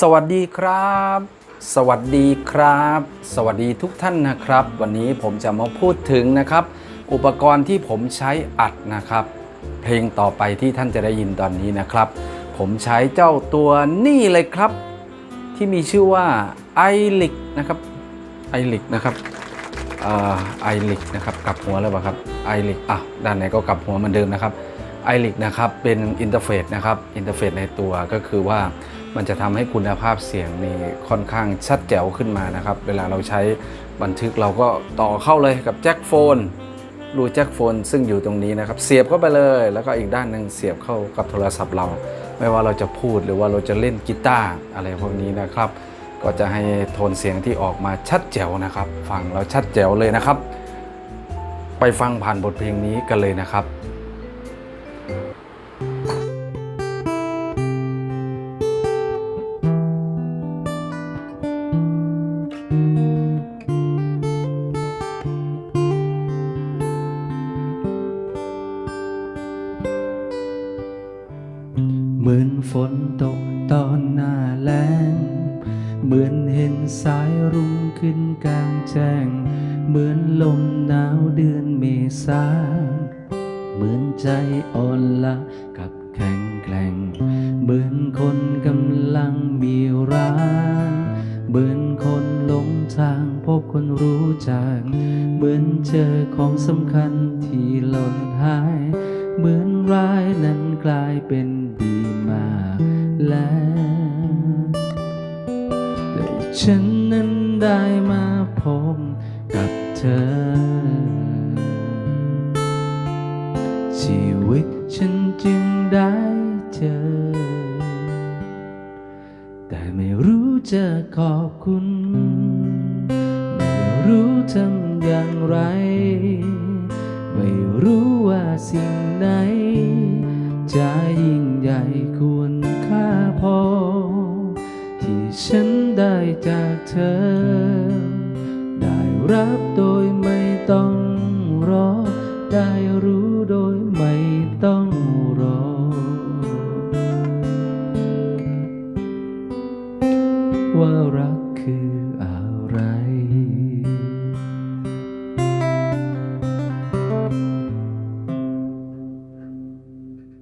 สวัสดีครับ สวัสดีครับ สวัสดีทุกท่านนะครับ วันนี้ผมจะมาพูดถึงนะครับ อุปกรณ์ที่ผมใช้อัดนะครับ เพลงต่อไปที่ท่านจะได้ยินตอนนี้นะครับ ผมใช้เจ้าตัวนี่เลยครับ ที่มีชื่อว่า i l i c นะครับ i l i c นะครับไอลิกนะครับกลับหัวแล้วเปล่าครับไอลิกอะด้านไหนก็กลับหัวเหมือนเดิมนะครับไอลิกนะครับเป็นอินเทอร์เฟซนะครับอินเทอร์เฟซในตัวก็คือว่า มันจะทำให้คุณภาพเสียงนี่ค่อนข้างชัดแจ๋วขึ้นมานะครับ เวลาเราใช้บันทึกเราก็ต่อเข้าเลยกับแจ็คโฟนรูแจ็คโฟนซึ่งอยู่ตรงนี้นะครับ เสียบเข้าไปเลย แล้วก็อีกด้านหนึ่งเสียบเข้ากับโทรศัพท์เรา ไม่ว่าเราจะพูดหรือว่าเราจะเล่นกีตาร์อะไรพวกนี้นะครับ ก็จะให้โทนเสียงที่ออกมาชัดแจ๋วนะครับ ฟังแล้วชัดแจ๋วเลยนะครับ ไปฟังผ่านบทเพลงนี้กันเลยนะครับ เหมือนฝนตกตอนหน้าแล้ง เหมือนเห็นสายรุ่งขึ้นกลางแจ้ง เหมือนลมหนาวเดือนเมษา เหมือนใจอ่อนละกับแข็งแกร่ง เหมือนคนกำลังมีรักเหมือนคนหลงทางพบคนรู้จัก เหมือนเจอของสำคัญที่หล่นหาย เหมือน ร้ายนั้นกลายเป็นดีมาแล้วและฉันนั้นได้มาพบกับเธอ ชีวิตฉันจึงได้เจอ แต่ไม่รู้จะขอบคุณ ไม่รู้ทำอย่างไร ไม่รู้ว่าสิ่ง จะยิ่งใหญ่ควรค่าพอ ที่ฉันได้จากเธอ ได้รับโดยไม่ต้องรอ ได้รู้โดยไม่ต้องรอ ว่ารักคืออะไร